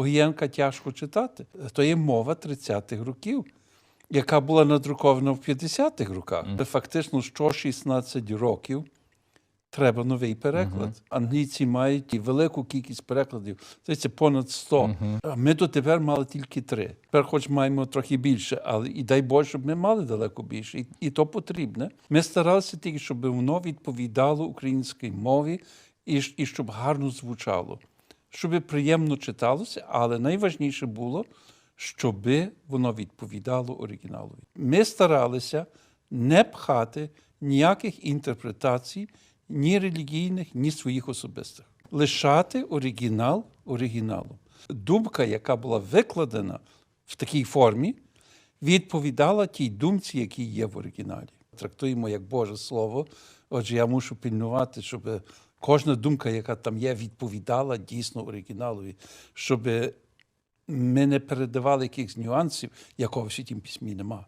Огієнка тяжко читати. То є мова 30-х років, яка була надрукована в 50-х роках. Фактично, що 16 років треба новий переклад. Англійці мають і велику кількість перекладів. Здається, понад 100. А Ми дотепер мали тільки три. Тепер хоч маємо трохи більше, але і дай Боже, щоб ми мали далеко більше. І, і то потрібне. Ми старалися тільки, щоб воно відповідало українській мові і, і щоб гарно звучало, щоб приємно читалося, але найважніше було, щоб воно відповідало оригіналові. Ми старалися не пхати ніяких інтерпретацій, ні релігійних, ні своїх особистих. Лишати оригінал оригіналу. Думка, яка була викладена в такій формі, відповідала тій думці, які є в оригіналі. Трактуємо як Боже Слово. Отже, я мушу пильнувати, щоб кожна думка, яка там є, відповідала дійсно оригіналові, щоб ми не передавали якихось нюансів, якого в святім письмі нема.